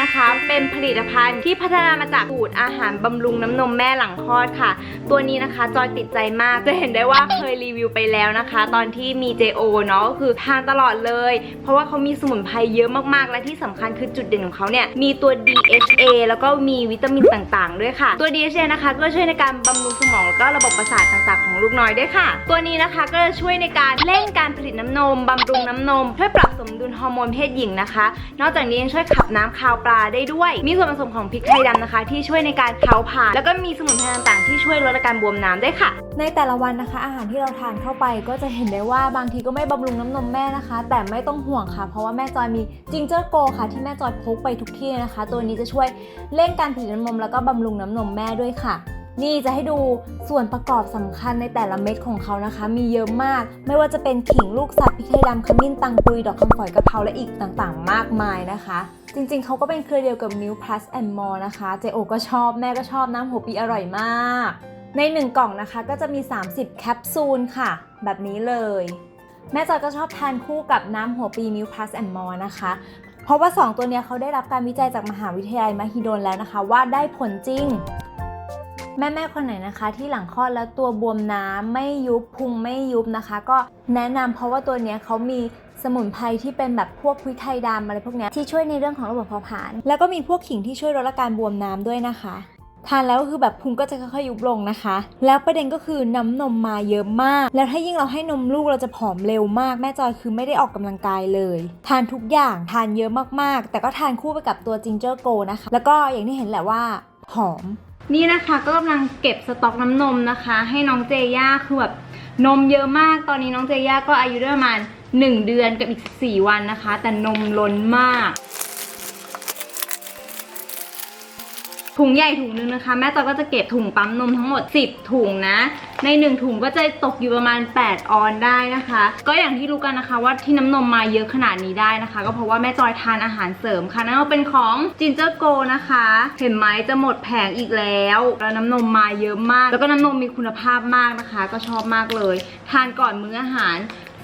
นะคะ เป็นผลิตภัณฑ์ที่พัฒนามาจากสูตรอาหารบำรุงน้ำนมแม่หลังคลอดค่ะ ตัวนี้นะคะจอยติดใจมาก จะเห็นได้ว่าเคยรีวิวไปแล้วนะคะ ตอนที่มี JO เนาะก็คือทานตลอดเลย เพราะว่าเขามีสมุนไพรเยอะมากๆ และที่สำคัญคือจุดเด่นของเขาเนี่ยมีตัว DHA แล้วก็มีวิตามินต่างๆ ด้วยค่ะ ตัว DHA นะคะก็ช่วยในการบำรุงสมองแล้วก็ระบบประสาทต่างๆ ของลูกน้อยด้วยค่ะ ตัวนี้นะคะก็จะช่วยในการเร่งการผลิตน้ำนมบำรุงน้ำนมช่วยปรับสมดุลฮอร์โมนเพศหญิงนะคะ นอกจากนี้ยังช่วยขับน้ำคาวปลาได้ด้วย มีส่วนผสมของพริกไทยดำนะคะ ที่ช่วยในการเผาผลาญแล้วก็มีสมุนไพรต่างๆ ที่ช่วยลดอาการบวมน้ำด้ค่ะ ในแต่ละวันนะคะ อาหารที่เราทานเข้าไปก็จะเห็นได้ว่าบางทีก็ไม่บำรุงน้ำนมแม่นะคะ แต่ไม่ต้องห่วงค่ะ เพราะว่าแม่จอยมีจิงเจอร์โกค่ะ ที่แม่จอยพกไปทุกที่นะคะ ตัวนี้จะช่วยเร่งการผลิตน้ำนมแล้วก็บำรุงน้ำนมแม่ด้วยค่ะ นี่จะให้ดูส่วนประกอบสำคัญในแต่ละเม็ดของเขานะคะ มีเยอะมาก ไม่ว่าจะเป็นขิงลูกสัตว์พริกไทยดำขมิ้นตังปุยดอกคำฝอยกะเพราและอีกต่างๆ มากมายนะคะ จริงๆ เขาก็เป็นเครือเดียวกับ New Plus and More นะคะเจโอก็ชอบแม่ก็ชอบน้ำหัวปีอร่อยมาก ใน 1 กล่องนะคะก็จะมี 30 แคปซูลค่ะ แบบนี้เลย แม่จอยก็ชอบทานคู่กับน้ำหัวปี New Plus and More นะคะเพราะว่า 2 ตัวเนี้ยเขาได้รับการวิจัยจากมหาวิทยาลัยมหิดลแล้วนะคะ ว่าได้ผลจริง แม่ๆคนไหนนะคะ ที่หลังคลอดแล้วตัวบวมน้ำไม่ยุบพุงไม่ยุบนะคะ ก็แนะนำเพราะว่าตัวเนี้ยเขามีสมุนไพรที่เป็นแบบพวกพริกไทยดำอะไรพวกนี้ที่ช่วยในเรื่องของระบบเผาผลาญแล้วก็มีพวกขิงที่ช่วยลดอาการบวมน้ำด้วยนะคะทานแล้วคือแบบพุงก็จะค่อยๆยุบลงนะคะ แล้วประเด็นก็คือน้ำนมมาเยอะมาก แล้วถ้ายิ่งเราให้นมลูกเราจะผอมเร็วมาก แม่จอยคือไม่ได้ออกกำลังกายเลย ทานทุกอย่างทานเยอะมากๆ แต่ก็ทานคู่ไปกับตัวจิงเจอร์โกนะคะ แล้วก็อย่างที่เห็นแหละว่า หอม นี่นะคะก็กำลังเก็บสต็อกน้ำนมนะคะ ให้น้องเจย่าคือแบบนมเยอะมากตอนนี้น้องเจย่าก็อายุได้ประมาณ 1 เดือนกับอีก 4 วันนะคะ แต่นมล้นมาก ถุงใหญ่ถุงนึงนะคะ แม่จอยก็จะเก็บถุงปั๊มนมทั้งหมด 10 ถุงนะ ใน 1 ถุงก็จะตกอยู่ประมาณ 8 ออนได้นะคะ ก็อย่างที่รู้กันนะคะว่าที่น้ำนมมาเยอะขนาดนี้ได้นะคะ ก็เพราะว่าแม่จอยทานอาหารเสริมค่ะนั่นก็เป็นของจินเจอร์โกนะคะ เห็นไหมจะหมดแผงอีกแล้วแล้วน้ำนมมาเยอะมาก แล้วก็น้ำนมมีคุณภาพมากนะคะ ก็ชอบมากเลย ทานก่อนมื้ออาหาร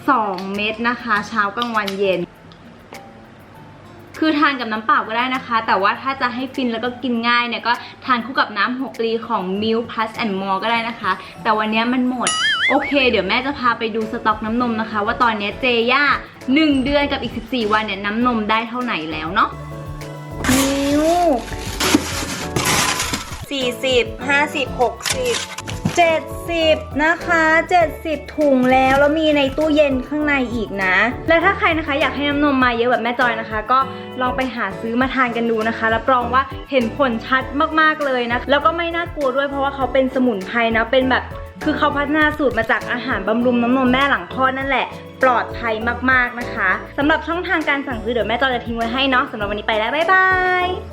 2 เม็ดนะคะ เช้ากลางวันเย็น คือทานกับน้ำเปล่าก็ได้นะคะ แต่ว่าถ้าจะให้ฟินแล้วก็กินง่ายเนี่ยก็ทานคู่กับน้ำหัวปลีของ Milk Plus and More ก็ได้นะคะ แต่วันนี้มันหมดโอเค เดี๋ยวแม่จะพาไปดูสต็อกน้ำนมนะคะ ว่าตอนนี้เจย่า 1 เดือนกับอีก 14 วันเนี่ยน้ำนมได้เท่าไหร่แล้วเนาะนิ้ว40 50 60 70 นะคะ 70 ถุงแล้วแล้วมีในตู้เย็นข้างในอีกนะ และถ้าใครนะคะอยากให้น้ำนมมาเยอะแบบแม่จอยนะคะ ก็ลองไปหาซื้อมาทานกันดูนะคะรับรองว่าเห็นผลชัดมากๆเลยนะ แล้วก็ไม่น่ากลัวด้วยเพราะว่าเขาเป็นสมุนไพรนะเป็นแบบคือเขาพัฒนาสูตรมาจากอาหารบำรุงน้ำนมแม่หลังคลอดนั่นแหละปลอดภัยมากๆนะคะสำหรับช่องทางการสั่งซื้อเดี๋ยวแม่จอยจะทิ้งไว้ให้เนาะสำหรับวันนี้ไปแล้ว บ๊ายบาย